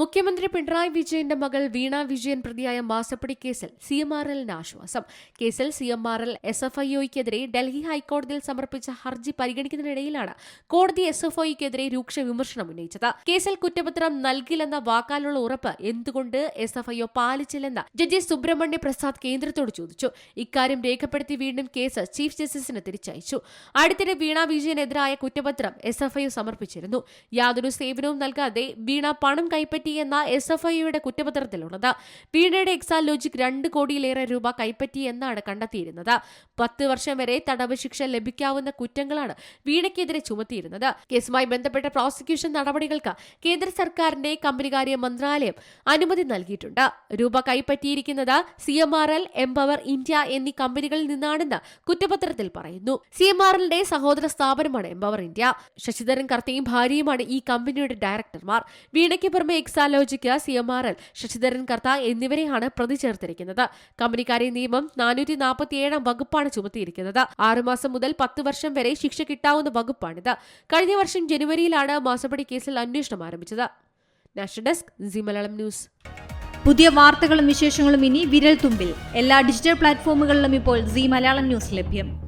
മുഖ്യമന്ത്രി പിണറായി വിജയന്റെ മകൾ വീണ വിജയൻ പ്രതിയായ മാസപ്പടി കേസിൽ സി എം ആർ എല്ലിന് ആശ്വാസം. കേസിൽ C M R L S F I ഒക്കെതിരെ Delhi ഹൈക്കോടതിയിൽ സമർപ്പിച്ച ഹർജി പരിഗണിക്കുന്നതിനിടയിലാണ് കോടതി എസ് എഫ് ഐക്കെതിരെ രൂക്ഷ വിമർശനം ഉന്നയിച്ചത്. കേസിൽ കുറ്റപത്രം നൽകില്ലെന്ന വാക്കാലുള്ള ഉറപ്പ് എന്തുകൊണ്ട് എസ് എഫ് ഐ ഒ പാലിച്ചില്ലെന്ന് ജഡ്ജി സുബ്രഹ്മണ്യ പ്രസാദ് കേന്ദ്രത്തോട് ചോദിച്ചു. ഇക്കാര്യം രേഖപ്പെടുത്തി വീണ്ടും കേസ് ചീഫ് ജസ്റ്റിസിന് തിരിച്ചയച്ചു. അടുത്തിടെ വീണ വിജയനെതിരായ കുറ്റപത്രം എസ് എഫ് ഐ സമർപ്പിച്ചിരുന്നു. യാതൊരു സേവനവും നൽകാതെ വീണ പണം കൈപ്പറ്റിയെന്ന എസ് എഫ് ഐയുടെ കുറ്റപത്രത്തിലുള്ളത്. വീണയുടെ എക്സാലോജിക് രണ്ട് കോടിയിലേറെ രൂപ കൈപ്പറ്റി എന്നാണ് കണ്ടെത്തിയിരുന്നത്. പത്ത് വർഷം വരെ തടവ് ശിക്ഷ ലഭിക്കാവുന്ന കുറ്റങ്ങളാണ് വീണയ്ക്കെതിരെ ചുമത്തിയിരുന്നത്. കേസുമായി ബന്ധപ്പെട്ട പ്രോസിക്യൂഷൻ നടപടികൾക്ക് കേന്ദ്ര സർക്കാരിന്റെ കമ്പനികാര്യ മന്ത്രാലയം അനുമതി നൽകിയിട്ടുണ്ട്. രൂപ കൈപ്പറ്റിയിരിക്കുന്നത് C M R L empower India എന്നീ കമ്പനികളിൽ നിന്നാണെന്ന് കുറ്റപത്രത്തിൽ പറയുന്നു. സി എം ആർ എല്ലിന്റെ സഹോദര സ്ഥാപനമാണ് എംപവർ ഇന്ത്യ. ശശിധരൻ കർത്തയും ഭാര്യയുമാണ് ഈ കമ്പനിയുടെ ഡയറക്ടർമാർ. വീണയ്ക്ക് പുറമെ Exalogic C M R L Sasidharan Kartha എന്നിവരെയാണ് പ്രതി ചേർത്തിരിക്കുന്നത്. കമ്പനിക്കാരെ നിയമം നാനൂറ്റി നാൽപ്പത്തിയേഴാം വകുപ്പാണ് ചുമത്തിയിരിക്കുന്നത്. ആറുമാസം മുതൽ പത്ത് വർഷം വരെ ശിക്ഷ കിട്ടാവുന്ന വകുപ്പാണിത്. കഴിഞ്ഞ വർഷം ജനുവരിയിലാണ് മാസപ്പടി കേസിൽ അന്വേഷണം ആരംഭിച്ചത്. National desk C Malayalam news. പുതിയ വാർത്തകളും വിശേഷങ്ങളും ഇനി വിരൽ തുമ്പിൽ. എല്ലാ ഡിജിറ്റൽ പ്ലാറ്റ്ഫോമുകളിലും ഇപ്പോൾ സി മലയാളം ന്യൂസ് ലഭ്യം.